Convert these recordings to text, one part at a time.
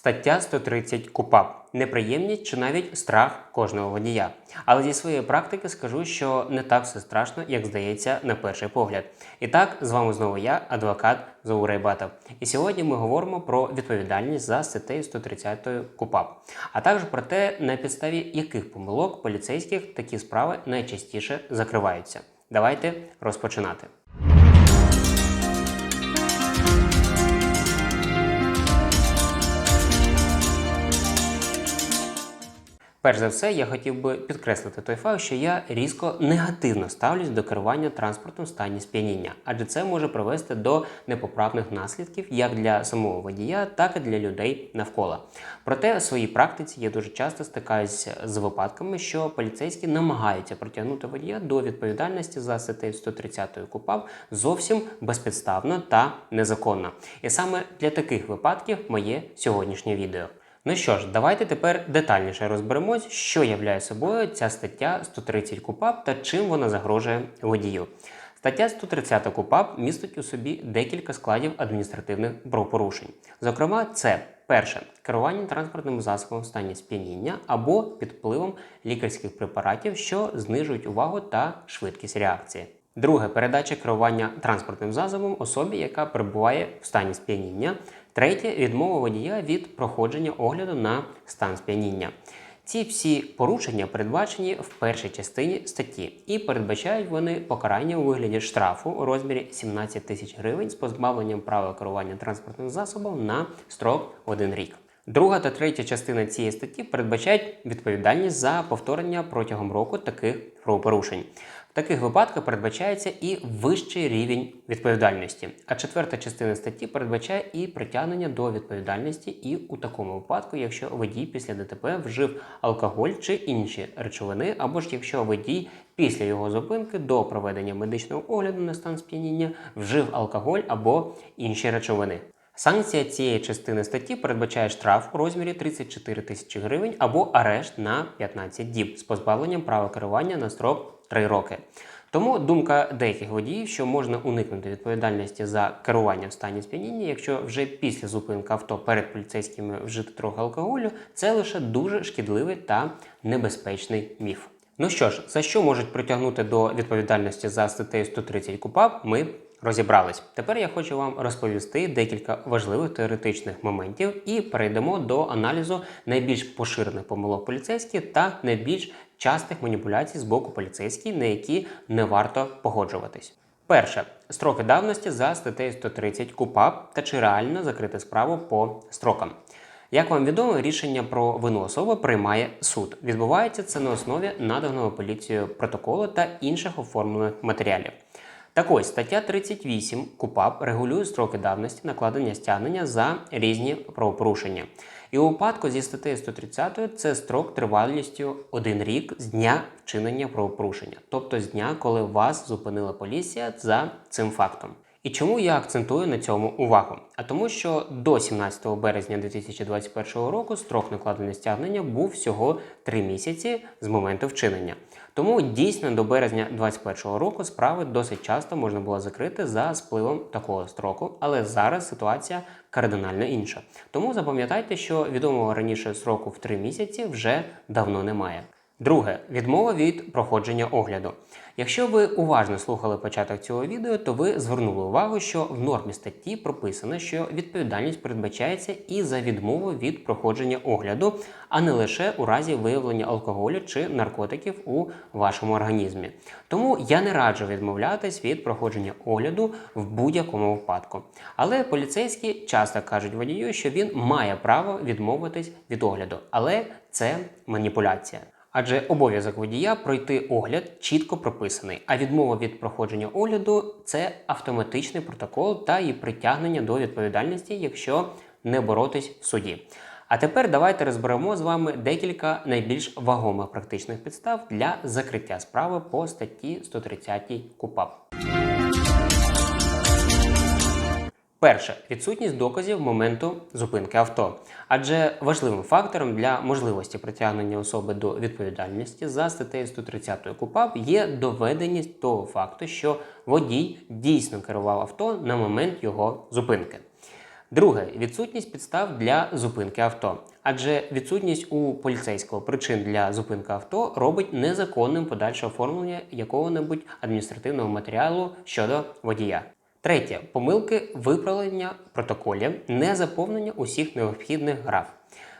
Стаття 130 КУПАП неприємність чи навіть страх кожного водія. Але зі своєї практики скажу, що не так все страшно, як здається на перший погляд. І так, з вами знову я, адвокат Заурей Батов. І сьогодні ми говоримо про відповідальність за статтею 130 КУПАП, а також про те, на підставі яких помилок поліцейських такі справи найчастіше закриваються. Давайте розпочинати. Перш за все, я хотів би підкреслити той факт, що я різко негативно ставлюсь до керування транспортом в стані сп'яніння, адже це може привести до непоправних наслідків як для самого водія, так і для людей навколо. Проте в своїй практиці я дуже часто стикаюся з випадками, що поліцейські намагаються притягнути водія до відповідальності за статтею 130 КУПАП зовсім безпідставно та незаконно. І саме для таких випадків моє сьогоднішнє відео. Ну що ж, давайте тепер детальніше розберемось, що являє собою ця стаття 130 КУПАП та чим вона загрожує водію. Стаття 130 КУПАП містить у собі декілька складів адміністративних правопорушень. Зокрема, це перше керування транспортним засобом в стані сп'яніння або під впливом лікарських препаратів, що знижують увагу та швидкість реакції. Друге передача керування транспортним засобом особі, яка перебуває в стані сп'яніння. Третє відмова водія від проходження огляду на стан сп'яніння. Ці всі порушення передбачені в першій частині статті і передбачають вони покарання у вигляді штрафу у розмірі 17 тисяч гривень з позбавленням права керування транспортним засобом на строк 1 рік. Друга та третя частина цієї статті передбачають відповідальність за повторення протягом року таких правопорушень. В таких випадках передбачається і вищий рівень відповідальності. А четверта частина статті передбачає і притягнення до відповідальності, і у такому випадку, якщо водій після ДТП вжив алкоголь чи інші речовини, або ж якщо водій після його зупинки до проведення медичного огляду на стан сп'яніння вжив алкоголь або інші речовини. Санкція цієї частини статті передбачає штраф у розмірі 34 тисячі гривень або арешт на 15 діб з позбавленням права керування на строк 3 роки. Тому думка деяких водіїв, що можна уникнути відповідальності за керування в стані сп'яніння, якщо вже після зупинки авто перед поліцейськими вжити трохи алкоголю, це лише дуже шкідливий та небезпечний міф. Ну що ж, за що можуть притягнути до відповідальності за статтею 130 КУПАП, ми розібрались. Тепер я хочу вам розповісти декілька важливих теоретичних моментів і перейдемо до аналізу найбільш поширених помилок поліцейських та найбільш частих маніпуляцій з боку поліцейських, на які не варто погоджуватись. Перше строки давності за статтею 130 КУПАП та чи реально закрити справу по строкам. Як вам відомо, рішення про вину особи приймає суд. Відбувається це на основі наданого поліцією протоколу та інших оформлених матеріалів. Так ось стаття 38 КУПАП регулює строки давності накладення стягнення за різні правопорушення. І у випадку зі статтею 130 це строк тривалістю один рік з дня вчинення правопорушення, тобто з дня, коли вас зупинила поліція за цим фактом. І чому я акцентую на цьому увагу? А тому, що до 17 березня 2021 року строк накладення стягнення був всього 3 місяці з моменту вчинення. Тому дійсно до березня 2021 року справи досить часто можна було закрити за спливом такого строку, але зараз ситуація кардинально інша. Тому запам'ятайте, що відомого раніше сроку в 3 місяці вже давно немає. Друге відмова від проходження огляду. Якщо ви уважно слухали початок цього відео, то ви звернули увагу, що в нормі статті прописано, що відповідальність передбачається і за відмову від проходження огляду, а не лише у разі виявлення алкоголю чи наркотиків у вашому організмі. Тому я не раджу відмовлятись від проходження огляду в будь-якому випадку. Але поліцейські часто кажуть водію, що він має право відмовитись від огляду, але це маніпуляція. Адже обов'язок водія пройти огляд чітко прописаний, а відмова від проходження огляду це автоматичний протокол та і притягнення до відповідальності, якщо не боротись в суді. А тепер давайте розберемо з вами декілька найбільш вагомих практичних підстав для закриття справи по статті 130 КУПАП. Перше відсутність доказів моменту зупинки авто, адже важливим фактором для можливості притягнення особи до відповідальності за статтею 130 КУПАП є доведеність того факту, що водій дійсно керував авто на момент його зупинки. Друге відсутність підстав для зупинки авто. Адже відсутність у поліцейського причин для зупинки авто робить незаконним подальше оформлення якого-небудь адміністративного матеріалу щодо водія. Третє помилки виправлення протоколів, не заповнення усіх необхідних граф.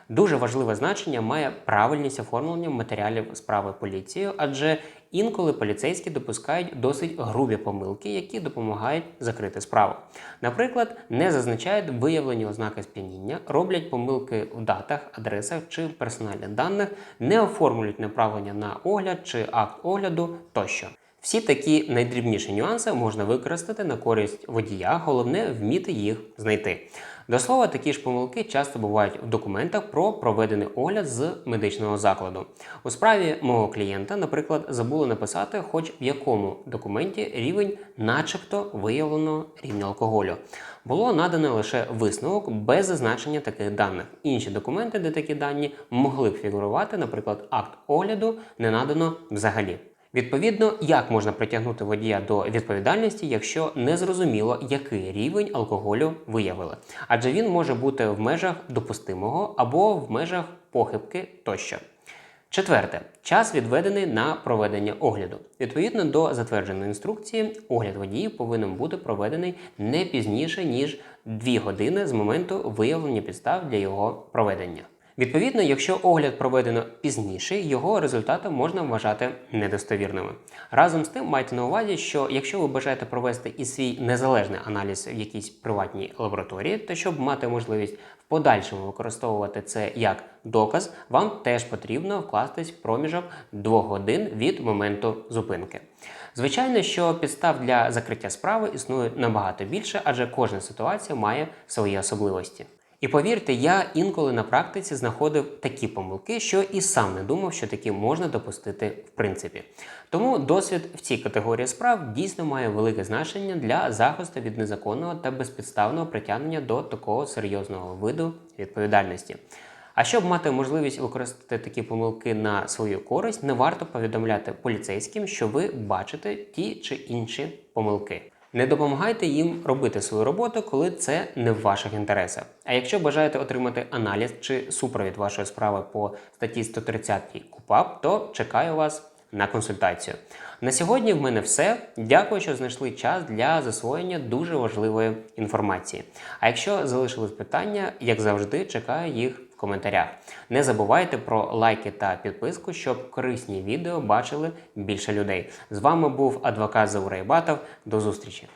Дуже важливе значення має правильність оформлення матеріалів справи поліцією, адже інколи поліцейські допускають досить грубі помилки, які допомагають закрити справу. Наприклад, не зазначають виявлені ознаки сп'яніння, роблять помилки в датах, адресах чи персональних даних, не оформлюють направлення на огляд чи акт огляду тощо. Всі такі найдрібніші нюанси можна використати на користь водія, головне вміти їх знайти. До слова, такі ж помилки часто бувають в документах про проведений огляд з медичного закладу. У справі мого клієнта, наприклад, забули написати, хоч в якому документі рівень, начебто, виявлено рівня алкоголю. Було надано лише висновок без зазначення таких даних. Інші документи, де такі дані могли б фігурувати, наприклад, акт огляду, не надано взагалі. Відповідно, як можна притягнути водія до відповідальності, якщо не зрозуміло, який рівень алкоголю виявили, адже він може бути в межах допустимого або в межах похибки тощо. Четверте, час відведений на проведення огляду. Відповідно до затвердженої інструкції, огляд водіїв повинен бути проведений не пізніше ніж 2 години з моменту виявлення підстав для його проведення. Відповідно, якщо огляд проведено пізніше, його результати можна вважати недостовірними. Разом з тим, майте на увазі, що якщо ви бажаєте провести і свій незалежний аналіз в якійсь приватній лабораторії, то щоб мати можливість в подальшому використовувати це як доказ, вам теж потрібно вкластись в проміжок 2 годин від моменту зупинки. Звичайно, що підстав для закриття справи існує набагато більше, адже кожна ситуація має свої особливості. І повірте, я інколи на практиці знаходив такі помилки, що і сам не думав, що такі можна допустити в принципі. Тому досвід в цій категорії справ дійсно має велике значення для захисту від незаконного та безпідставного притягнення до такого серйозного виду відповідальності. А щоб мати можливість використати такі помилки на свою користь, не варто повідомляти поліцейським, що ви бачите ті чи інші помилки. Не допомагайте їм робити свою роботу, коли це не в ваших інтересах. А якщо бажаєте отримати аналіз чи супровід вашої справи по статті 130 КУПАП, то чекаю вас на консультацію. На сьогодні в мене все. Дякую, що знайшли час для засвоєння дуже важливої інформації. А якщо залишились питання, як завжди, чекаю їх коментарях. Не забувайте про лайки та підписку, щоб корисні відео бачили більше людей. З вами був адвокат Заурей Батов. До зустрічі!